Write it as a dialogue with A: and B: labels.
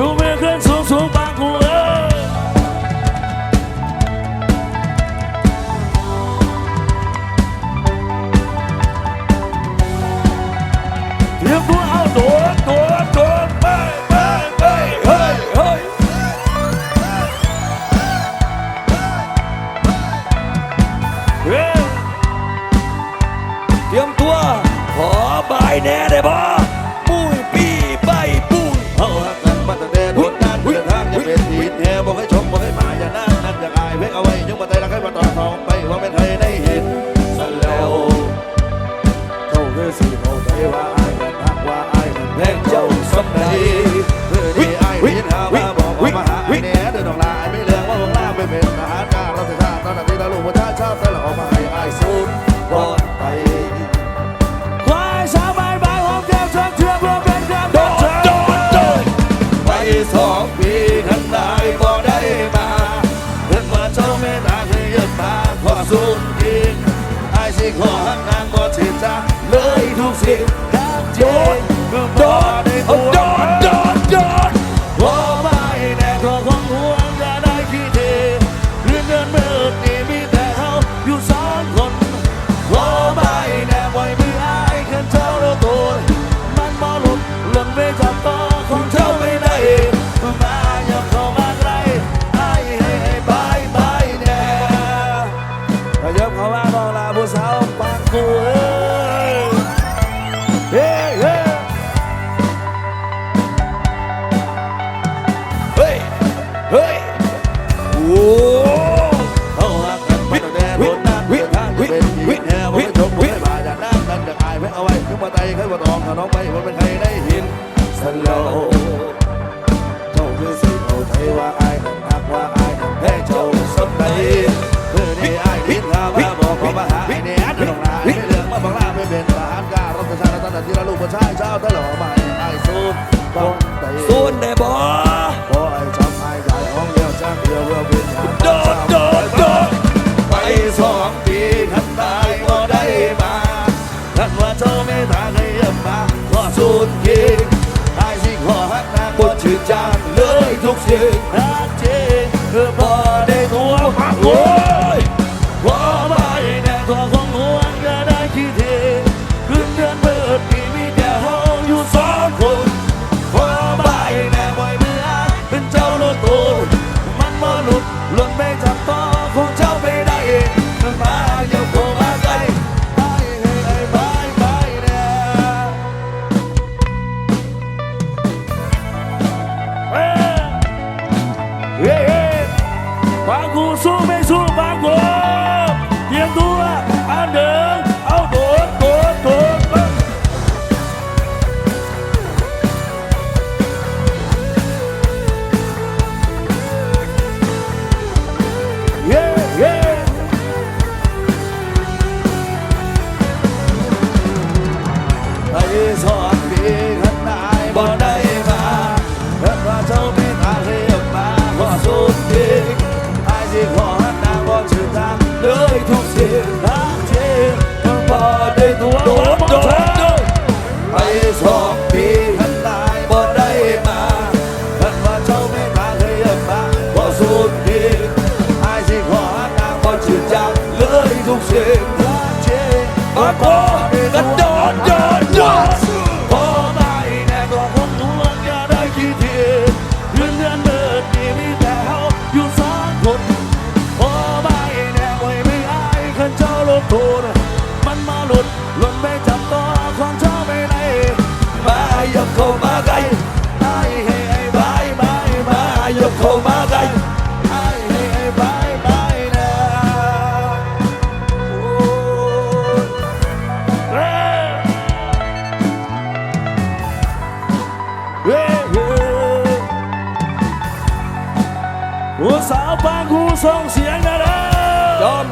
A: ชูมือขึ้นสูงสูงบางกูเอ้ยเตรียมตัวเอาโดนโดนโดนไปไปไปเฮ้ยเฮ้ยเฮ้ยเตรียมตัวขอใบแน่ได้บ่ปุ้ยปี้ใบปุ้ย
B: เฮาหัก คนใเพื่อที่ไอ้พิษหาว่าบอกว่ามหาไอ้แหน่เดินออกลายไม่เลือกว่าวงล่างไม่เป็นทหารกล้าราบใช้ชาติตอนนั้นที่เราลูกว่าชาติชาติแเราออกมาให้ไอ้สูญรอดไป
A: ควายสาวใบใบหอมแก้มช
B: วนเชื่อมรวมเป็นกันโดนโดนโดนไปสองปีทั้งนาย
A: บ่
B: ได้มาเพิ่งมาเจ้าเมตตาเธอยึ
A: ดมา
B: ขอสูญอีกไอ้สิขอหักนางบ่ชิดจ้าเลยทุกสิ่งรักจ
A: ริ
B: Don't, oh, Có acorda. หัวสา
A: วบางคูส่งเสียงนะเด้อ
B: จอน